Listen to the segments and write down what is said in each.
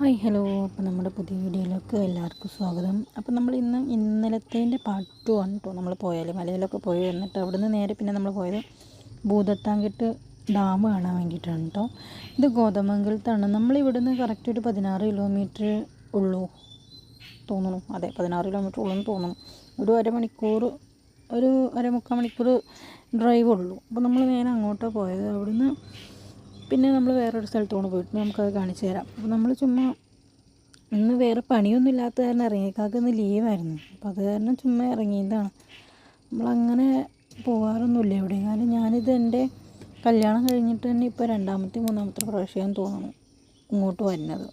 Hi hello. അപ്പോൾ നമ്മുടെ പുതിയ വീഡിയോയിലേക്ക് എല്ലാവർക്കും സ്വാഗതം. അപ്പോൾ നമ്മൾ ഇന്ന് ഇന്നലത്തേന്റെ പാർട്ട് ടു ആണ് കേട്ടോ നമ്മൾ പോയാൽ മലയിലൊക്കെ പോയി വന്നിട്ട് അവിടുന്ന് നേരെ പിന്നെ നമ്മൾ പോയത് ഭൂതത്താങ്കിട്ട് ഡാം കാണാൻ വേണ്ടിയിട്ടാണ് കേട്ടോ ഇത് ഗോതമംഗലത്താണ്. നമ്മൾ ഇവിടുന്ന് കറക്റ്റ് ഒരു പതിനാറ് കിലോമീറ്റർ ഉള്ളൂ തോന്നുന്നു. അതെ പതിനാറ് കിലോമീറ്റർ ഉള്ളൂ എന്ന് തോന്നുന്നു. ഒരു അരമണിക്കൂർ ഒരു അരമുക്കാൽ മണിക്കൂർ ഡ്രൈവ് ഉള്ളൂ. അപ്പോൾ നമ്മൾ നേരെ അങ്ങോട്ടാണ് പോയത്. അവിടുന്ന് പിന്നെ നമ്മൾ വേറൊരു സ്ഥലത്തോട്ട് പോയിട്ട് നമുക്കത് കാണിച്ചു തരാം. അപ്പോൾ നമ്മൾ ചുമ്മാ ഇന്ന് വേറെ പണിയൊന്നും ഇല്ലാത്ത കാരണം ഇറങ്ങിയേക്കാൾക്ക് ഇന്ന് ലീവായിരുന്നു അപ്പോൾ അത് കാരണം ചുമ്മാ ഇറങ്ങിയതാണ്. നമ്മളങ്ങനെ പോകാറൊന്നുമില്ല എവിടെയും. കാരണം ഞാനിത് എന്റെ കല്യാണം കഴിഞ്ഞിട്ട് തന്നെ ഇപ്പോൾ രണ്ടാമത്തെ മൂന്നാമത്തെ പ്രാവശ്യം തോന്നുന്നു ഇങ്ങോട്ട് വരുന്നത്.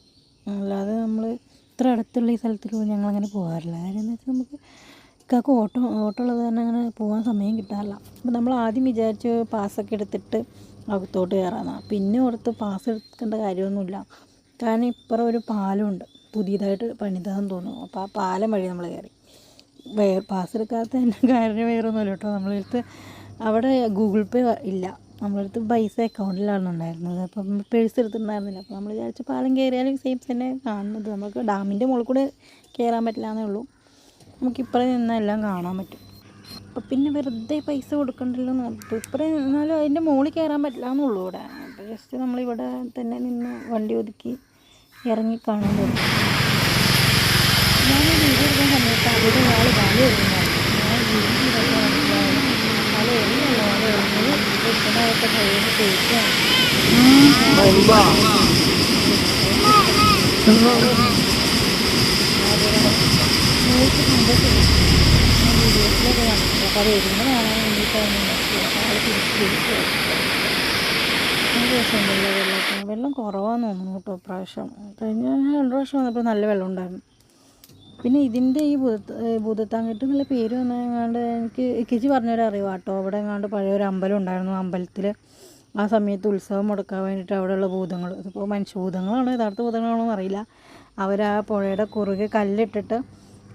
അല്ലാതെ നമ്മൾ ഇത്ര അടുത്തുള്ള ഈ സ്ഥലത്തിൽ ഞങ്ങളങ്ങനെ പോകാറില്ല കാര്യം എന്ന് വെച്ചാൽ നമുക്ക് ഇക്കാക്ക് ഓട്ടോ ഓട്ടോ ഉള്ളത് തന്നെ അങ്ങനെ പോകാൻ സമയം കിട്ടാറില്ല. അപ്പോൾ നമ്മൾ ആദ്യം വിചാരിച്ച് പാസ്സൊക്കെ എടുത്തിട്ട് അകത്തോട്ട് കയറാമെന്നാണ് പിന്നെ ഓർത്ത് പാസ് എടുക്കേണ്ട കാര്യമൊന്നുമില്ല. കാരണം ഇപ്പുറം ഒരു പാലമുണ്ട്. പുതിയതായിട്ട് പണിതാന്ന് തോന്നുന്നു. അപ്പോൾ ആ പാലം വഴി നമ്മൾ കയറി. വേ പാസ് എടുക്കാത്ത തന്നെ കാര്യം വേറൊന്നുമില്ല കേട്ടോ. നമ്മളടുത്ത് അവിടെ ഗൂഗിൾ പേ ഇല്ല. നമ്മളടുത്ത് പൈസ അക്കൗണ്ടിലാണ് ഉണ്ടായിരുന്നത്. അപ്പം പേഴ്സ് എടുത്തിട്ടുണ്ടായിരുന്നില്ല. അപ്പോൾ നമ്മൾ വിചാരിച്ച പാലം കയറിയാലും സെയിം തന്നെ കാണുന്നത്. നമുക്ക് ഡാമിന്റെ മുകളിൽ കൂടെ കയറാൻ പറ്റില്ല എന്നേ ഉള്ളൂ. നമുക്കിപ്പുറം നിന്നെല്ലാം കാണാൻ പറ്റും. അപ്പം പിന്നെ വെറുതെ പൈസ കൊടുക്കണ്ടല്ലോ എന്ന് ഓർത്തു. ഇപ്പം എന്നാലും അതിന്റെ മുകളിൽ കയറാൻ പറ്റില്ല എന്നുള്ളൂ ഇവിടെ. അപ്പോൾ ജസ്റ്റ് നമ്മളിവിടെ തന്നെ നിന്ന് വണ്ടി ഒതുക്കി ഇറങ്ങി കാണാൻ തുടങ്ങി ഞാൻ വീട് എടുക്കുന്ന സമയത്ത് അവിടെ ഒരാൾ വാല എറിയുന്നുണ്ടായിരുന്നു ഞാൻ ഇതൊക്കെ മനസ്സിലായി വല എറിഞ്ഞത് വെക്കുന്നതൊക്കെ കയ്യിൽ തേക്കാണ് നല്ല വെള്ളമൊക്കെ വെള്ളം കുറവാന്ന് തോന്നുന്നു കേട്ടോ പ്രാവശ്യം കഴിഞ്ഞ രണ്ട് പ്രാവശ്യം വന്നപ്പോൾ നല്ല വെള്ളം ഉണ്ടായിരുന്നു. പിന്നെ ഇതിന്റെ ഈ ഭൂത ഭൂതത്താങ്കെട്ട് എന്നുള്ള പേര് വന്നെങ്ങാണ്ട് എനിക്ക് ഇക്കിച്ചി പറഞ്ഞൊരു അറിവാട്ടോ അവിടെ എങ്ങാണ്ട് പഴയൊരു അമ്പലം ഉണ്ടായിരുന്നു അമ്പലത്തിൽ ആ സമയത്ത് ഉത്സവം മുടക്കാൻ വേണ്ടിയിട്ട് അവിടെയുള്ള ഭൂതങ്ങൾ ഇതിപ്പോൾ മനുഷ്യഭൂതങ്ങളാണോ യഥാർത്ഥ ഭൂതങ്ങളാണോ എന്നറിയില്ല. അവർ ആ പുഴയുടെ കുറുകെ കല്ലിട്ടിട്ട്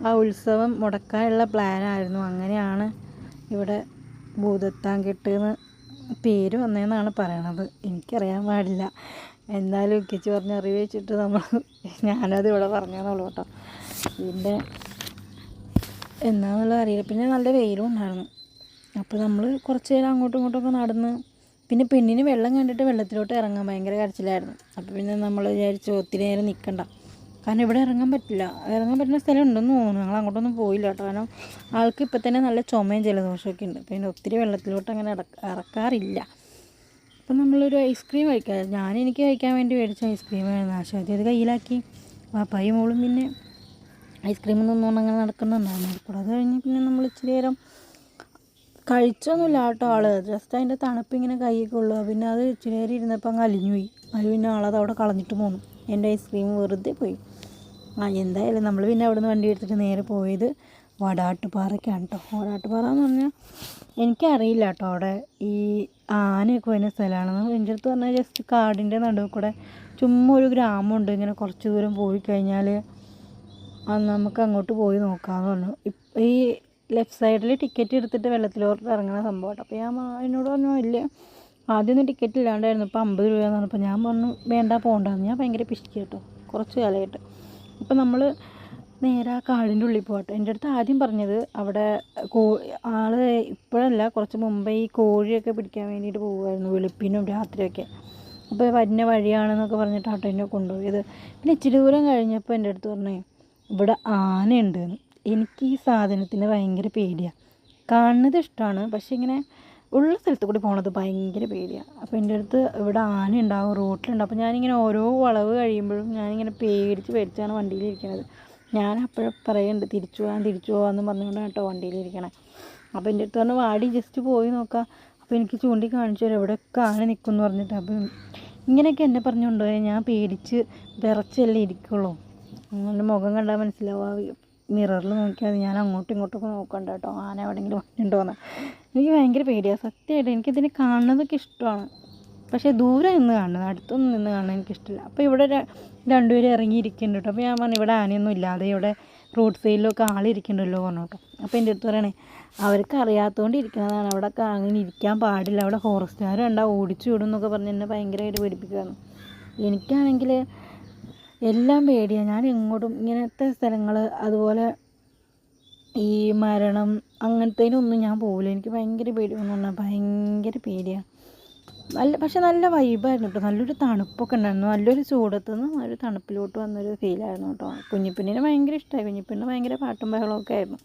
ആ ഉത്സവം മുടക്കാനുള്ള പ്ലാനായിരുന്നു. അങ്ങനെയാണ് ഇവിടെ ഭൂതത്താങ്കെട്ട് എന്ന് പേര് വന്നതെന്നാണ് പറയണത്. എനിക്കറിയാൻ പാടില്ല. എന്നാലും ഇക്കിച്ച് പറഞ്ഞ് അറിവ് വെച്ചിട്ട് നമ്മൾ ഞാനത് ഇവിടെ പറഞ്ഞതെന്നുള്ളൂ കേട്ടോ. ഇതിന്റെ എന്നാന്നുള്ളത് അറിയില്ല. പിന്നെ നല്ല വെയിലും ഉണ്ടായിരുന്നു. അപ്പോൾ നമ്മൾ കുറച്ച് നേരം അങ്ങോട്ടും ഇങ്ങോട്ടുമൊക്കെ നടന്ന് പിന്നെ പെണ്ണിന് വെള്ളം കണ്ടിട്ട് വെള്ളത്തിലോട്ട് ഇറങ്ങാൻ ഭയങ്കര കരച്ചിലായിരുന്നു. അപ്പോൾ പിന്നെ നമ്മൾ വിചാരിച്ചു ഒത്തിരി നേരം നിൽക്കണ്ട കാരണം ഇവിടെ ഇറങ്ങാൻ പറ്റില്ല. ഇറങ്ങാൻ പറ്റുന്ന സ്ഥലം ഉണ്ടെന്ന് തോന്നുന്നു. ഞങ്ങൾ അങ്ങോട്ടൊന്നും പോയില്ല കേട്ടോ. കാരണം ആൾക്ക് ഇപ്പം തന്നെ നല്ല ചുമയും ജലദോഷമൊക്കെ ഉണ്ട്. പിന്നെ ഒത്തിരി വെള്ളത്തിലോട്ട് അങ്ങനെ ഇറക്കാറില്ല. അപ്പം നമ്മളൊരു ഐസ്ക്രീം കഴിക്കാം ഞാൻ എനിക്ക് കഴിക്കാൻ വേണ്ടി മേടിച്ച ഐസ്ക്രീമായിരുന്നു ആശാദി അത് കയ്യിലാക്കി. പാപ്പായും മോളും പിന്നെ ഐസ്ക്രീം തിന്നുകൊണ്ട് അങ്ങനെ നടക്കുന്നുണ്ടായിരുന്നു അപ്പോൾ അത് കഴിഞ്ഞ് പിന്നെ നമ്മൾ ഇച്ചിരി നേരം കഴിച്ചൊന്നുമില്ല കേട്ടോ ആൾ ജസ്റ്റ് അതിന്റെ തണുപ്പ് ഇങ്ങനെ കൈയൊക്കെ ഉള്ളു. പിന്നെ അത് ഇച്ചിരി നേരം ഇരുന്നപ്പോൾ അങ്ങ് അലിഞ്ഞു പോയി അത് പിന്നെ ആളത് അവിടെ കളഞ്ഞിട്ട് പോന്നു. എന്റെ ഐസ്ക്രീം വെറുതെ പോയി. ആ എന്തായാലും നമ്മൾ പിന്നെ അവിടെ നിന്ന് വണ്ടി എടുത്തിട്ട് നേരെ പോയത് വടാട്ടുപാറയ്ക്കാണ് കേട്ടോ വടാട്ടുപാറ എന്ന് പറഞ്ഞാൽ എനിക്കറിയില്ല കേട്ടോ അവിടെ ഈ ആനയൊക്കെ വരുന്ന സ്ഥലമാണെന്ന്. എന്റെ അടുത്ത് പറഞ്ഞാൽ ജസ്റ്റ് കാടിന്റെ നടുവ് കൂടെ ചുമ്മാ ഒരു ഗ്രാമമുണ്ട്. ഇങ്ങനെ കുറച്ച് ദൂരം പോയി കഴിഞ്ഞാൽ നമുക്ക് അങ്ങോട്ട് പോയി നോക്കാമെന്ന് പറഞ്ഞു. ഈ ലെഫ്റ്റ് സൈഡിൽ ടിക്കറ്റ് എടുത്തിട്ട് വെള്ളത്തിലോട്ട് ഇറങ്ങുന്ന സംഭവമാണ് അപ്പോൾ ഞാൻ എന്നോട് പറഞ്ഞു ഇല്ല ആദ്യമൊന്നും ടിക്കറ്റ് ഇല്ലാണ്ടായിരുന്നു. ഇപ്പോൾ അമ്പത് രൂപയെന്ന് പറഞ്ഞപ്പോൾ ഞാൻ പറഞ്ഞു വേണ്ട പോകണ്ടെന്ന് ഞാൻ ഭയങ്കര പിശുക്കി കേട്ടോ. കുറച്ച് കാലമായിട്ട്. അപ്പോൾ നമ്മൾ നേരെ ആ കാടിന്റെ ഉള്ളിൽ പോകട്ടെ. എന്റെ അടുത്ത് ആദ്യം പറഞ്ഞത് അവിടെ കോ ആൾ ഇപ്പോഴല്ല കുറച്ച് മുമ്പേ ഈ കോഴിയൊക്കെ പിടിക്കാൻ വേണ്ടിയിട്ട് പോകുമായിരുന്നു വെളുപ്പിനും രാത്രിയൊക്കെ. അപ്പോൾ വരുന്ന വഴിയാണെന്നൊക്കെ പറഞ്ഞിട്ട് ആട്ടോ എന്നെ കൊണ്ടുപോയത് പിന്നെ ഇച്ചിരി ദൂരം കഴിഞ്ഞപ്പോൾ എന്റെ അടുത്ത് പറഞ്ഞേ ഇവിടെ ആനയുണ്ട്. എനിക്ക് ഈ സാധനത്തിന് ഭയങ്കര പേടിയാണ് കാണുന്നത് ഇഷ്ടമാണ് പക്ഷേ ഇങ്ങനെ ഉള്ള സ്ഥലത്ത് കൂടി പോണത് ഭയങ്കര പേടിയാണ് അപ്പോൾ എന്റെ അടുത്ത് ഇവിടെ ആന ഉണ്ടാവും റോട്ടിലുണ്ടാവും. അപ്പോൾ ഞാനിങ്ങനെ ഓരോ വളവ് കഴിയുമ്പോഴും ഞാനിങ്ങനെ പേടിച്ച് പേടിച്ചാണ് വണ്ടിയിലിരിക്കണത് ഞാൻ അപ്പോഴും പറയുന്നുണ്ട് തിരിച്ചു പോകാൻ തിരിച്ചു പോകാമെന്ന് പറഞ്ഞുകൊണ്ടാണ് കേട്ടോ വണ്ടിയിലിരിക്കണേ അപ്പോൾ എന്റെ അടുത്ത് വാടി ജസ്റ്റ് പോയി നോക്കാം. അപ്പോൾ എനിക്ക് ചൂണ്ടി കാണിച്ചു തരാം എവിടെയൊക്കെ ആന നിൽക്കും എന്ന് പറഞ്ഞിട്ട്. അപ്പം ഇങ്ങനെയൊക്കെ എന്നെ പറഞ്ഞുകൊണ്ടുപോയ ഞാൻ പേടിച്ച് വിറച്ചല്ലേ ഇരിക്കുള്ളൂ. അങ്ങനെ മുഖം കണ്ടാൽ മനസ്സിലാവും മിററിൽ നോക്കിയാൽ ഞാൻ അങ്ങോട്ടും ഇങ്ങോട്ടൊക്കെ നോക്കണ്ട കേട്ടോ ആന എവിടെയെങ്കിലും വന്നിട്ടുണ്ടോയെന്ന് എനിക്ക് ഭയങ്കര പേടിയാണ് സത്യമായിട്ട് എനിക്കിതിനെ കാണുന്നതൊക്കെ ഇഷ്ടമാണ്. പക്ഷേ ദൂരെ നിന്ന് കാണുന്നത് അടുത്തൊന്നും നിന്ന് കാണുന്നത് എനിക്കിഷ്ടമില്ല അപ്പോൾ ഇവിടെ രണ്ടുപേരും ഇറങ്ങിയിരിക്കുന്നുണ്ട് കേട്ടോ. അപ്പോൾ ഞാൻ പറഞ്ഞു ഇവിടെ ആനയൊന്നും ഇല്ലാതെ ഇവിടെ റോഡ് സൈഡിലൊക്കെ ആളിരിക്കുന്നുണ്ടല്ലോ പറഞ്ഞു കേട്ടോ. അപ്പോൾ എന്റെ അടുത്ത് പറയണേ അവർക്ക് അറിയാത്തതുകൊണ്ട് ഇരിക്കുന്നതാണ്. അവിടെ അങ്ങനെ ഇരിക്കാൻ പാടില്ല. അവിടെ ഫോറസ്റ്റുകാർ കണ്ടാൽ ഓടിച്ചു വിടും എന്നൊക്കെ പറഞ്ഞ് എന്നെ ഭയങ്കരമായിട്ട് പേടിപ്പിക്കുകയാണ് എനിക്കാണെങ്കിൽ എല്ലാം പേടിയാണ് ഞാൻ എങ്ങോട്ടും ഇങ്ങനത്തെ സ്ഥലങ്ങൾ അതുപോലെ ഈ മരണം അങ്ങനത്തേനൊന്നും ഞാൻ പോകില്ല എനിക്ക് ഭയങ്കര പേടിയാന്ന് പറഞ്ഞാൽ ഭയങ്കര പേടിയാണ് നല്ല പക്ഷെ നല്ല വൈബായിരുന്നു കേട്ടോ നല്ലൊരു തണുപ്പൊക്കെ ഉണ്ടായിരുന്നു. നല്ലൊരു ചൂടത്തു നിന്ന് ഒരു തണുപ്പിലോട്ട് വന്നൊരു ഫീലായിരുന്നു കേട്ടോ കുഞ്ഞിപ്പെണ്ണിനെ ഭയങ്കര ഇഷ്ടമായി കുഞ്ഞിപ്പിന്നെ ഭയങ്കര പാട്ടും ബഹളമൊക്കെ ആയിരുന്നു.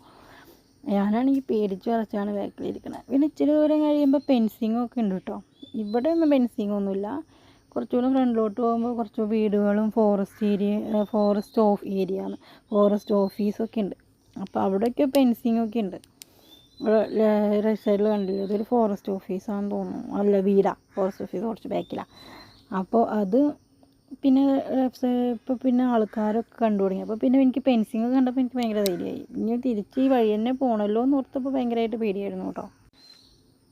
ഞാനാണെങ്കിൽ പേടിച്ച് വരച്ചാണ് ബാക്കിലിരിക്കണത് പിന്നെ ഇച്ചിരി ദൂരം കഴിയുമ്പോൾ പെൻസിങ്ങൊക്കെ ഉണ്ട് കേട്ടോ ഇവിടെ ഒന്നും പെൻസിങ്ങൊന്നുമില്ല കുറച്ചുകൂടെ ഫ്രണ്ടിലോട്ട് പോകുമ്പോൾ കുറച്ച് വീടുകളും forest area forest of area ആണ്. ഫോറസ്റ്റ് ഓഫീസൊക്കെ ഉണ്ട്. അപ്പോൾ അവിടെയൊക്കെ പെൻസിങ് ഒക്കെ ഉണ്ട്. റൈറ്റ് സൈഡിൽ കണ്ടില്ലേ? ഇതൊരു ഫോറസ്റ്റ് ഓഫീസാണെന്ന് തോന്നുന്നു. അല്ല വീടാ. ഫോറസ്റ്റ് ഓഫീസ് കുറച്ച് ബാക്കിലാണ് അപ്പോൾ അത് പിന്നെ ഇപ്പോൾ പിന്നെ ആൾക്കാരൊക്കെ കണ്ടു തുടങ്ങി. അപ്പോൾ പിന്നെ എനിക്ക് പെൻസിങ് കണ്ടപ്പോൾ എനിക്ക് ഭയങ്കര ധൈര്യമായി. ഇനി തിരിച്ച് ഈ വഴി തന്നെ പോകണമല്ലോ എന്ന് ഓർത്തപ്പോൾ ഭയങ്കരമായിട്ട് പേടിയായിരുന്നു കേട്ടോ.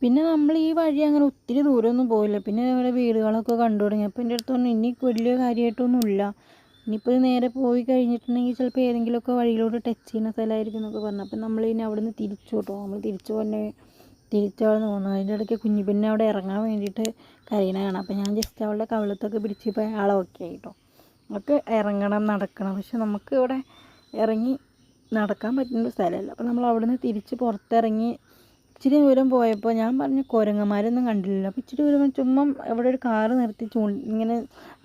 പിന്നെ നമ്മൾ ഈ വഴി അങ്ങനെ ഒത്തിരി ദൂരമൊന്നും പോയില്ല. പിന്നെ ഇവിടെ വീടുകളൊക്കെ കണ്ടു തുടങ്ങി. അപ്പോൾ എന്റെ അടുത്ത് ഇനി വലിയ കാര്യമായിട്ടൊന്നും ഇല്ല ഇനിയിപ്പോൾ നേരെ പോയി കഴിഞ്ഞിട്ടുണ്ടെങ്കിൽ ചിലപ്പോൾ ഏതെങ്കിലുമൊക്കെ വഴിയിലോട്ട് ടച്ച് ചെയ്യുന്ന സ്ഥലമായിരിക്കും എന്നൊക്കെ പറഞ്ഞു. അപ്പം നമ്മൾ ഇനി അവിടെ നിന്ന് തിരിച്ചു കേട്ടോ. നമ്മൾ തിരിച്ചു തന്നെ തിരിച്ചവിടെ പോകുന്നു അതിന്റെ ഇടയ്ക്ക് കുഞ്ഞു പിന്നെ അവിടെ ഇറങ്ങാൻ വേണ്ടിയിട്ട് കരയണ അപ്പം ഞാൻ ജസ്റ്റ് അവളുടെ കവിളത്തൊക്കെ പോയി ആളെ ഓക്കെ ആയിട്ടോ. നമുക്ക് ഇറങ്ങണം നടക്കണം. പക്ഷെ നമുക്ക് ഇവിടെ ഇറങ്ങി നടക്കാൻ പറ്റുന്ന സ്ഥലമല്ല. അപ്പം നമ്മൾ അവിടെ നിന്ന് തിരിച്ച് പുറത്തിറങ്ങി ഇച്ചിരി ദൂരം പോയപ്പോൾ ഞാൻ പറഞ്ഞു കുരങ്ങന്മാരൊന്നും കണ്ടില്ലല്ലോ. അപ്പോൾ ഇച്ചിരി ദൂരം ചുമ്മാ അവിടെ ഒരു കാറ് നിർത്തി ചൂ ഇങ്ങനെ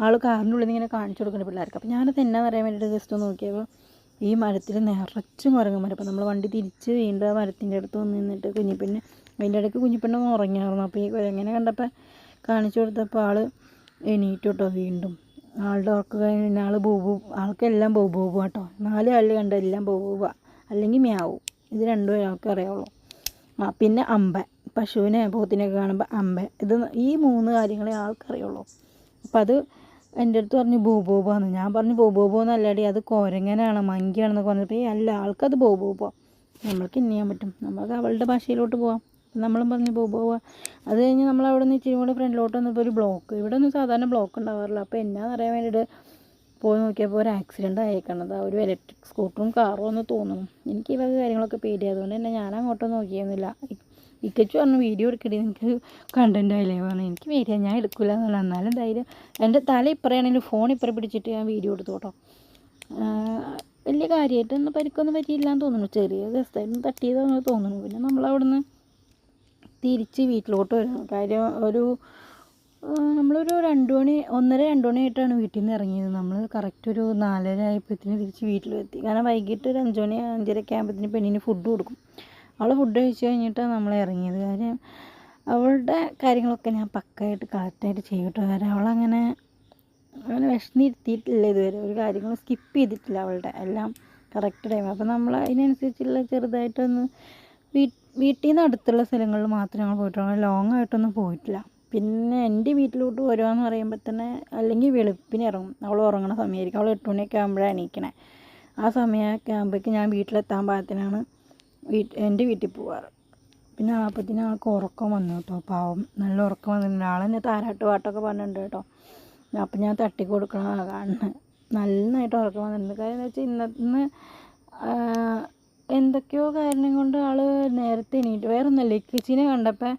ആൾ കാറിന്റെ ഉള്ളിൽ നിന്ന് ഇങ്ങനെ കാണിച്ചു കൊടുക്കുന്നുണ്ട് പിള്ളേർക്ക്. അപ്പോൾ ഞാനത് എന്നാ പറയാൻ വേണ്ടിയിട്ട് ജസ്റ്റ് ഒന്ന് നോക്കിയപ്പോൾ ഈ മരത്തിൽ നിറച്ചും കുരങ്ങന്മാർ അപ്പോൾ നമ്മൾ വണ്ടി തിരിച്ച് വീണ്ടും ആ മരത്തിന്റെ അടുത്ത് വന്ന് നിന്നിട്ട് കുഞ്ഞിപ്പെണ്ണ് അതിന്റെ ഇടയ്ക്ക് കുഞ്ഞിപ്പെണ്ണ് ഉറങ്ങിയായിരുന്നു അപ്പോൾ ഈ കുരങ്ങനെ കണ്ടപ്പോൾ കാണിച്ചു കൊടുത്തപ്പോൾ ആൾ എണീറ്റു കേട്ടോ വീണ്ടും. ആളുടെ ഉറക്ക കഴിഞ്ഞാൽ ആൾ ബൂബു ആൾക്കെല്ലാം ബൂബൂ കേട്ടോ നാല് ആളിൽ കണ്ട എല്ലാം ബൂബൂബ അല്ലെങ്കിൽ മ്യാവും. ഇത് രണ്ടും ആൾക്ക് അറിയാവുള്ളൂ. ആ പിന്നെ അമ്പ പശുവിനെ പോത്തിനെയൊക്കെ കാണുമ്പോൾ അമ്പ ഇത് ഈ മൂന്ന് കാര്യങ്ങളെ ആൾക്കറിയുള്ളൂ. അപ്പം അത് എന്റെ അടുത്ത് പറഞ്ഞു ബോബോബാന്ന് ഞാൻ പറഞ്ഞു ബോബോബോ എന്നല്ലടി അത് കോരങ്ങനാണ് മങ്കിയാണെന്നൊക്കെ പറഞ്ഞപ്പോൾ അല്ല ആൾക്കത് ബോബോബോ നമ്മൾക്ക് ഇന്ന് ചെയ്യാൻ പറ്റും. നമ്മൾക്ക് അവളുടെ ഭാഷയിലോട്ട് പോവാം. നമ്മളും പറഞ്ഞു ബോബോബ അത് കഴിഞ്ഞ് നമ്മൾ അവിടെ നിന്ന് ഇച്ചിരി കൂടെ ഫ്രണ്ടിലോട്ട് വന്നപ്പോൾ ഒരു ബ്ലോക്ക്. ഇവിടെ ഒന്നും സാധാരണ ബ്ലോക്ക് ഉണ്ടാവാറില്ല. അപ്പോൾ എന്നാന്ന് അറിയാൻ വേണ്ടിയിട്ട് പോയി നോക്കിയപ്പോൾ ഒരു ആക്സിഡന്റ് ആയേക്കണത്. ഒരു ഇലക്ട്രിക് സ്കൂട്ടറും കാറും എന്ന് തോന്നുന്നു. എനിക്ക് വക കാര്യങ്ങളൊക്കെ പേടിയായതുകൊണ്ട് തന്നെ ഞാൻ അങ്ങോട്ടും നോക്കിയൊന്നുമില്ല. ഇക്കച്ചു പറഞ്ഞു വീഡിയോ എടുക്കടി എനിക്ക് കണ്ടന്റ് ആയില്ലേ? പറഞ്ഞു. എനിക്ക് പേടിയാ ഞാൻ എടുക്കില്ല എന്നല്ല എന്നാലും ധൈര്യം എന്റെ തല ഇപ്പറയാണെങ്കിലും ഫോൺ ഇപ്പറ പിടിച്ചിട്ട് ഞാൻ വീഡിയോ എടുത്തു കേട്ടോ. വലിയ കാര്യമായിട്ടൊന്നും പരിക്കൊന്നും പറ്റിയില്ല എന്ന് തോന്നുന്നു. ചെറിയ ദിവസത്തായിരുന്നു തട്ടിയതെന്ന് തോന്നുന്നു. പിന്നെ നമ്മളവിടുന്ന് തിരിച്ച് വീട്ടിലോട്ട് വരുന്നു കാര്യം ഒരു നമ്മളൊരു രണ്ട് മണി ഒന്നര രണ്ട് മണിയായിട്ടാണ് വീട്ടിൽ നിന്ന് ഇറങ്ങിയത്. നമ്മൾ കറക്റ്റ് ഒരു നാലര ആയപ്പോഴത്തേന് തിരിച്ച് വീട്ടിലെത്തി കാരണം വൈകിട്ട് ഒരു അഞ്ച് മണി അഞ്ചരയൊക്കെ ആകുമ്പോഴത്തേന് പെണ്ണിന് ഫുഡ് കൊടുക്കും. അവൾ ഫുഡ് കഴിച്ച് കഴിഞ്ഞിട്ടാണ് നമ്മൾ ഇറങ്ങിയത്. കാര്യം അവളുടെ കാര്യങ്ങളൊക്കെ ഞാൻ പക്കായിട്ട് കറക്റ്റായിട്ട് ചെയ്യട്ടോ. കാരണം അവളങ്ങനെ അങ്ങനെ വിഷമിരുത്തിയിട്ടില്ല ഇതുവരെ. ഒരു കാര്യങ്ങൾ സ്കിപ്പ് ചെയ്തിട്ടില്ല അവളുടെ. എല്ലാം കറക്റ്റ് ടൈം അപ്പോൾ നമ്മൾ അതിനനുസരിച്ചുള്ള ചെറുതായിട്ടൊന്ന് വീട്ടിൽ നിന്ന് അടുത്തുള്ള സ്ഥലങ്ങളിൽ മാത്രമേ ഞങ്ങൾ പോയിട്ടുള്ളൂ. ലോങ് ആയിട്ടൊന്നും പോയിട്ടില്ല. പിന്നെ എന്റെ വീട്ടിലോട്ട് വരുവാന്ന് പറയുമ്പോൾ തന്നെ അല്ലെങ്കിൽ വെളുപ്പിന് ഇറങ്ങും. അവൾ ഉറങ്ങണ സമയമായിരിക്കും. അവൾ എട്ട് മണിയൊക്കെ ആകുമ്പോഴാണ് എണീക്കണേ. ആ സമയമൊക്കെ ആകുമ്പോഴേക്കും ഞാൻ വീട്ടിലെത്താൻ പാകത്തിനാണ് വീട്ട് എന്റെ വീട്ടിൽ പോവാറ്. പിന്നെ ആപ്പത്തിന് ആൾക്ക് ഉറക്കം വന്നു കേട്ടോ. പാവം. നല്ല ഉറക്കം വന്നിട്ടുണ്ട്. ആളെന്നെ താരാട്ട് പാട്ടൊക്കെ പറഞ്ഞിട്ടുണ്ട് കേട്ടോ. അപ്പം ഞാൻ തട്ടി കൊടുക്കണം കാണുന്നത്. നന്നായിട്ട് ഉറക്കം വന്നിട്ടുണ്ട്. കാര്യം എന്ന് വെച്ചാൽ ഇന്ന എന്തൊക്കെയോ കാരണം കൊണ്ട് ആൾ നേരത്തെ എണീറ്റ്. വേറൊന്നല്ല ഇക്കച്ചിനെ കണ്ടപ്പോൾ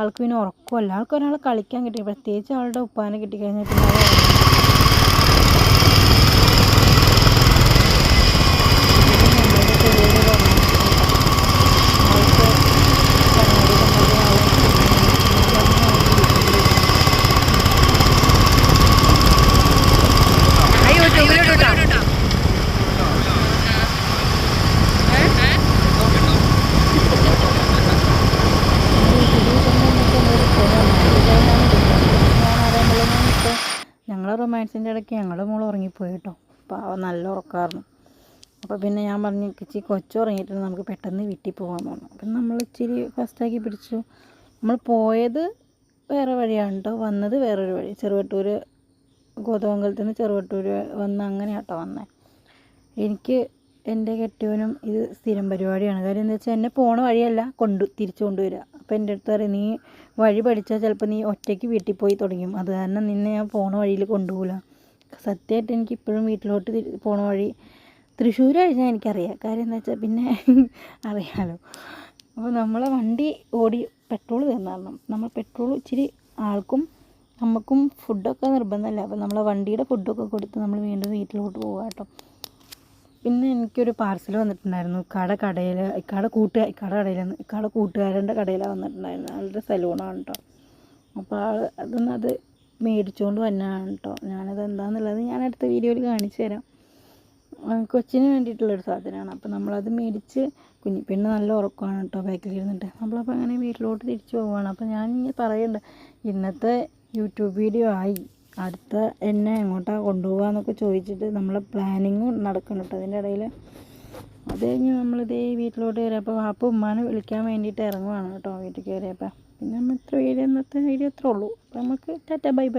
ആൾക്ക് പിന്നെ ഉറക്കമല്ല. ആൾക്ക് ഒരാൾ കളിക്കാൻ കിട്ടി. പ്രത്യേകിച്ച് ആളുടെ ഉപ്പാനെ കിട്ടിക്കഴിഞ്ഞാൽ പിന്നെ ആൾ ഉറങ്ങും. നമ്മളുടെ ചെറിയൊരു romance കേട്ടോ. ആൾക്ക് കണ്ണാടി കണ്ടപ്പോൾ ആൾ റൊമാൻസിന്റെ ഇടയ്ക്ക് ഞങ്ങളുടെ മോൾ ഉറങ്ങിപ്പോയി കേട്ടോ പാവം നല്ല ഉറക്കമായിരുന്നു അപ്പോൾ പിന്നെ ഞാൻ പറഞ്ഞു കൊച്ചു ഉറങ്ങിയിട്ട് നമുക്ക് പെട്ടെന്ന് വീട്ടിൽ പോകാൻ പറഞ്ഞു. അപ്പം നമ്മൾ ഇച്ചിരി ഫസ്റ്റാക്കി പിടിച്ചു. നമ്മൾ പോയത് വേറെ വഴിയാണ് കേട്ടോ വന്നത് വേറൊരു വഴി. ചെറുവട്ടൂർ ഗോതമംഗലത്തിൽ നിന്ന് ചെറുവട്ടൂർ വന്ന് അങ്ങനെ കേട്ടോ വന്നത് എനിക്ക് എന്റെ കെട്ടിയവനും ഇത് സ്ഥിരം പരിപാടിയാണ്. കാര്യം എന്താ വെച്ചാൽ എന്നെ പോണ വഴിയല്ല കൊണ്ട് തിരിച്ചു കൊണ്ടുവരിക. അപ്പോൾ എന്റെ അടുത്ത് പറയും നീ വഴി പഠിച്ചാൽ ചിലപ്പോൾ നീ ഒറ്റയ്ക്ക് വീട്ടിൽ പോയി തുടങ്ങും. അത് കാരണം നിന്നെ ഞാൻ പോണ വഴിയിൽ കൊണ്ടുപോകില്ല സത്യമായിട്ട് എനിക്ക് ഇപ്പോഴും വീട്ടിലോട്ട് പോണ വഴി തൃശ്ശൂർ കഴിഞ്ഞാൽ എനിക്കറിയാം. കാര്യം എന്താ വെച്ചാൽ പിന്നെ അറിയാമല്ലോ അപ്പോൾ നമ്മളെ വണ്ടി ഓടി പെട്രോൾ തീർന്നായിരുന്നു നമ്മൾ പെട്രോൾ ഇച്ചിരി ആൾക്കും നമുക്കും ഫുഡൊക്കെ നിർബന്ധമല്ല. അപ്പോൾ നമ്മളെ വണ്ടിയുടെ ഫുഡൊക്കെ കൊടുത്ത് നമ്മൾ വീണ്ടും വീട്ടിലോട്ട് പോകാം കേട്ടോ. പിന്നെ എനിക്കൊരു പാർസൽ വന്നിട്ടുണ്ടായിരുന്നു. കട കടയിൽ ഇക്കാടെ കൂട്ട ഇക്കാടെ കടയിൽ ഇക്കാടെ കൂട്ടുകാരന്റെ കടയിലാണ് വന്നിട്ടുണ്ടായിരുന്നു ആളുടെ സലൂണാണ് കേട്ടോ അപ്പോൾ ആൾ അതൊന്നും അത് മേടിച്ചുകൊണ്ട് വന്നതാണ് കേട്ടോ ഞാനത് എന്താണെന്നുള്ളത് ഞാൻ അടുത്ത വീഡിയോയിൽ കാണിച്ചു തരാം. കൊച്ചിന് വേണ്ടിയിട്ടുള്ളൊരു സാധനമാണ് അപ്പോൾ നമ്മളത് മേടിച്ച് കുഞ്ഞി പെണ്ണ് നല്ല ഉറക്കമാണ് കേട്ടോ ബാക്കിൽ ഇരുന്നിട്ട്. നമ്മളപ്പോൾ അങ്ങനെ വീട്ടിലോട്ട് തിരിച്ചു പോവുകയാണ് അപ്പോൾ ഞാൻ ഇങ്ങനെ പറയുന്നുണ്ട് ഇന്നത്തെ യൂട്യൂബ് വീഡിയോ ആയി. അടുത്ത എന്നെ എങ്ങോട്ടാണ് കൊണ്ടുപോകാന്നൊക്കെ ചോദിച്ചിട്ട് നമ്മൾ പ്ലാനിങ്ങും നടക്കണം കേട്ടോ അതിന്റെ ഇടയിൽ അത് കഴിഞ്ഞ് നമ്മളിതേ വീട്ടിലോട്ട് കയറിയപ്പോൾ വാപ്പ ഉമ്മാനെ വിളിക്കാൻ വേണ്ടിയിട്ട് ഇറങ്ങുവാണ് കേട്ടോ വീട്ടിൽ കയറിയപ്പോൾ പിന്നെ നമ്മൾ ഇത്ര വീഡിയോ ഇന്നത്തെ വീഡിയോ ഇത്രേ ഉള്ളൂ. അപ്പോൾ നമുക്ക് ടാറ്റ ബൈ ബൈ.